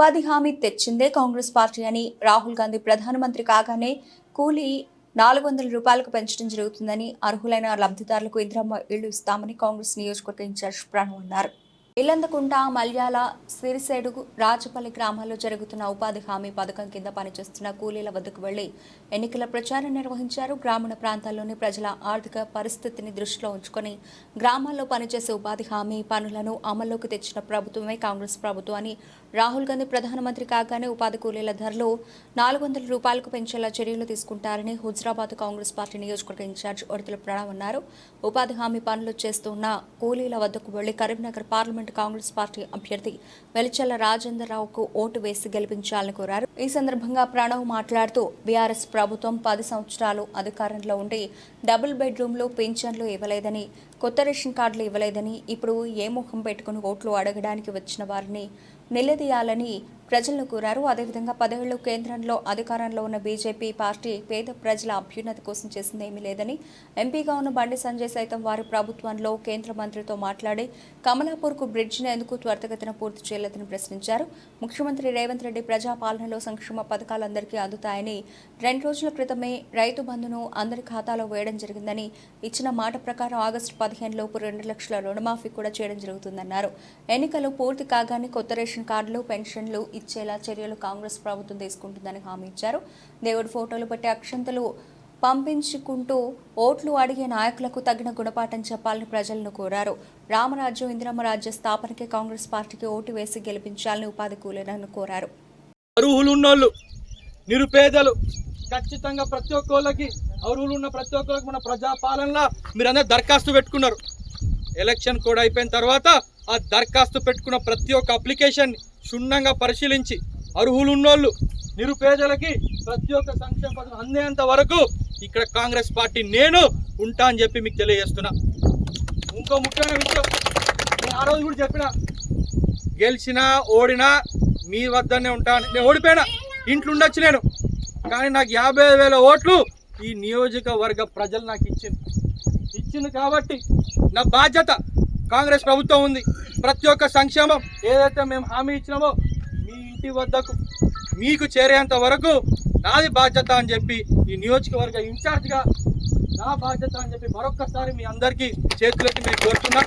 ఉపాధి హామీ తెచ్చిందే కాంగ్రెస్ పార్టీ అని రాహుల్ గాంధీ ప్రధానమంత్రి కాగానే కూలీ నాలుగు వందల రూపాయలకు పెంచడం జరుగుతుందని అర్హులైన లబ్ధిదారులకు ఇంద్రమ్మ ఇళ్ళు ఇస్తామని కాంగ్రెస్ నియోజకవర్గ ఇన్ఛార్జ్ ప్రణవ్ అన్నారు. ఇల్లందకుంట మల్యాల సిరిసేడు రాజపల్లి గ్రామాల్లో జరుగుతున్న ఉపాధి హామీ పథకం కింద పనిచేస్తున్న కూలీల వద్దకు వెళ్ళి ఎన్నికల ప్రచారం నిర్వహించారు గ్రామీణ ప్రాంతాల్లోని ప్రజల ఆర్థిక పరిస్థితిని దృష్టిలో ఉంచుకొని గ్రామాల్లో పనిచేసే ఉపాధి హామీ పనులను అమల్లోకి తెచ్చిన ప్రభుత్వమే కాంగ్రెస్ ప్రభుత్వం అని రాహుల్ గాంధీ ప్రధానమంత్రి కాగానే ఉపాధి కూలీల ధరలు నాలుగు వందల రూపాయలకు పెంచేలా చర్యలు తీసుకుంటారని హుజరాబాద్ కాంగ్రెస్ పార్టీ నియోజకవర్గ ఇన్ఛార్జ్ ఒడితల ప్రణవ్ అన్నారు. ఉపాధి హామీ పనులు చేస్తున్న కూలీల వద్దకు వెళ్ళి కరీంనగర్ పార్లమెంట్ కాంగ్రెస్ పార్టీ అభ్యర్థి వెలిచల్ల రాజేంద్రరావుకు ఓటు వేసి గెలిపించాలని కోరారు. ఈ సందర్భంగా ప్రణవ్ మాట్లాడుతూ బీఆర్ఎస్ ప్రభుత్వం పది సంవత్సరాలు అధికారంలో ఉండి డబుల్ బెడ్రూమ్లు పింఛన్లు ఇవ్వలేదని కొత్త రేషన్ కార్డులు ఇవ్వలేదని ఇప్పుడు ఏ ముఖం పెట్టుకుని ఓట్లు అడగడానికి వచ్చిన వారిని నిలదీయాలని ప్రజలను కోరారు. అదేవిధంగా పదేళ్ళు కేంద్రంలో అధికారంలో ఉన్న బీజేపీ పార్టీ పేద ప్రజల అభ్యున్నతి కోసం చేసింది ఏమీ లేదని ఎంపీగా ఉన్న బండి సంజయ్ సైతం వారి ప్రభుత్వంలో కేంద్ర మంత్రితో మాట్లాడి కమలాపూర్కు బ్రిడ్జిని ఎందుకు త్వరితగతిన పూర్తి చేయలేదని ప్రశ్నించారు. ముఖ్యమంత్రి రేవంత్ రెడ్డి ప్రజాపాలనలో సంక్షేమ పథకాలు అందరికీ అందుతాయని రెండు రోజుల క్రితమే రైతు బంధును అందరి ఖాతాలో వేయడం జరిగిందని ఇచ్చిన మాట ప్రకారం ఆగస్టు పదిహేను లోపు రెండు లక్షల రుణమాఫీ కూడా చేయడం జరుగుతుందన్నారు. ఎన్నికలు పూర్తి కాగానే కొత్త రేషన్ కార్డులు పెన్షన్లు ఇచ్చేలా చర్యలు కాంగ్రెస్ ప్రభుత్వం తీసుకుంటుందని హామీ ఇచ్చారు. దేవుడి ఫోటోలు పెట్టి అక్షంతలు పంపించుకుంటూ ఓట్లు అడిగే నాయకులకు తగిన గుణపాఠం చెప్పాలని ప్రజలను కోరారు. రామరాజ్యం ఇందిరమ్మ రాజ్య స్థాపనకే కాంగ్రెస్ పార్టీకి ఓటు వేసి గెలిపించాలని ఉపాధి కూలీలను కోరారు. అర్హులున్నోళ్ళు నిరుపేదలు ఖచ్చితంగా ప్రతి ఒక్కళ్ళకి అర్హులు ఉన్న ప్రతి ఒక్కరికి మన ప్రజాపాలనలో మీరందరూ దరఖాస్తు పెట్టుకున్నారు. ఎలక్షన్ కూడా అయిపోయిన తర్వాత ఆ దరఖాస్తు పెట్టుకున్న ప్రతి ఒక్క అప్లికేషన్ క్షుణ్ణంగా పరిశీలించి అర్హులు ఉన్నోళ్ళు నిరుపేదలకి ప్రతి ఒక్క సంక్షేమ పథకం అందేంత వరకు ఇక్కడ కాంగ్రెస్ పార్టీ నేను ఉంటా అని చెప్పి మీకు తెలియజేస్తున్నా. ఇంకో ముఖ్యమైన విషయం నేను ఆ రోజు కూడా చెప్పిన గెలిచినా ఓడినా మీ వద్దనే ఉంటాను నేను ఓడిపోయినా ఇంట్లో ఉండొచ్చు నేను. కానీ నాకు యాభై వేల ఓట్లు ఈ నియోజకవర్గ ప్రజలు నాకు ఇచ్చింది. ఇచ్చింది కాబట్టి నా బాధ్యత కాంగ్రెస్ ప్రభుత్వం ఉంది. ప్రతి ఒక్క సంక్షేమం ఏదైతే మేము హామీ ఇచ్చినామో మీ ఇంటి వద్దకు మీకు చేరేంత వరకు నాది బాధ్యత అని చెప్పి ఈ నియోజకవర్గ ఇన్ఛార్జ్గా నా బాధ్యత అని చెప్పి మరొక్కసారి మీ అందరికీ చేతులెత్తి మీరు కోరుతున్నా.